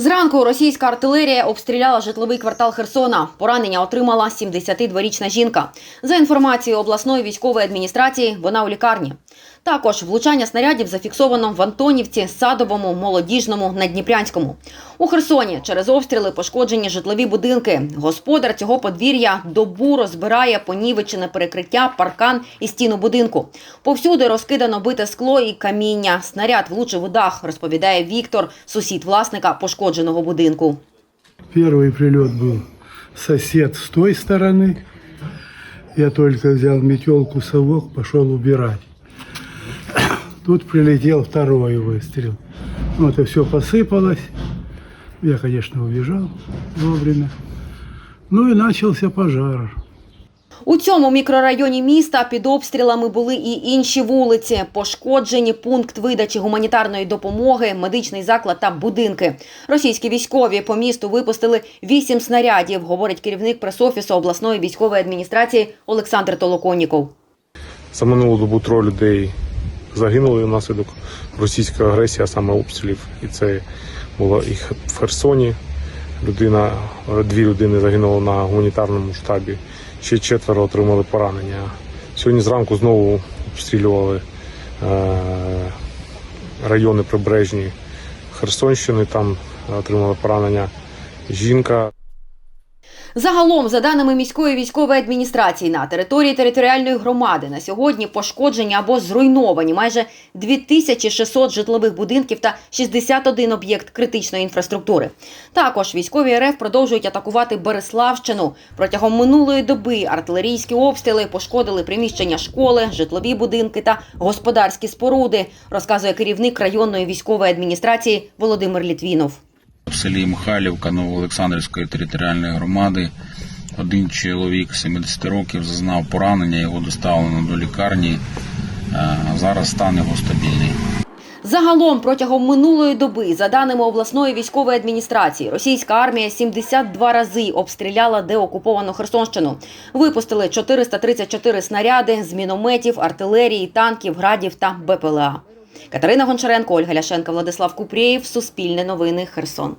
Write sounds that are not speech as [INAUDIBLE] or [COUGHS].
Зранку російська артилерія обстріляла житловий квартал Херсона. Поранення отримала 72-річна жінка. За інформацією обласної військової адміністрації, вона у лікарні. Також влучання снарядів зафіксовано в Антонівці, Садовому, Молодіжному, Надніпрянському. У Херсоні через обстріли пошкоджені житлові будинки. Господар цього подвір'я добу розбирає понівечене перекриття, паркан і стіну будинку. Повсюди розкидано бите скло і каміння. Снаряд влучив у дах, розповідає Віктор, сусід власника пошкодженого будинку. Первый прилет был сосед с той стороны. Я только взял метелку, совок, пошел убирать. [COUGHS] Тут прилетел второй выстрел. Ну, это все посыпалось. Я, конечно, убежал вовремя. Ну и начался пожар. У цьому мікрорайоні міста під обстрілами були і інші вулиці. Пошкоджені пункт видачі гуманітарної допомоги, медичний заклад та будинки. Російські військові по місту випустили вісім снарядів, говорить керівник пресофісу обласної військової адміністрації Олександр Толоконніков. За минулу добу троє людей загинули внаслідок російської агресії, а саме обстрілів. І це було і в Херсоні. Людина, дві людини загинули на гуманітарному штабі, ще четверо отримали поранення. Сьогодні зранку знову обстрілювали е, райони прибережні Херсонщини, там отримали поранення жінка. Загалом, за даними міської військової адміністрації, на території територіальної громади на сьогодні пошкоджені або зруйновані майже 2600 житлових будинків та 61 об'єкт критичної інфраструктури. Також військові РФ продовжують атакувати Береславщину. Протягом минулої доби артилерійські обстріли пошкодили приміщення школи, житлові будинки та господарські споруди, розказує керівник районної військової адміністрації Володимир Літвінов. В селі Михайлівка Новоолександрівської територіальної громади один чоловік 70 років зазнав поранення, його доставлено до лікарні. Е, Зараз стан його стабільний. Загалом протягом минулої доби, за даними обласної військової адміністрації, російська армія 72 рази обстріляла деокуповану Херсонщину. Випустили 434 снаряди з мінометів, артилерії, танків, градів та БПЛА. Катерина Гончаренко, Ольга Ляшенко, Владислав Купрєєв. Суспільне новини. Херсон.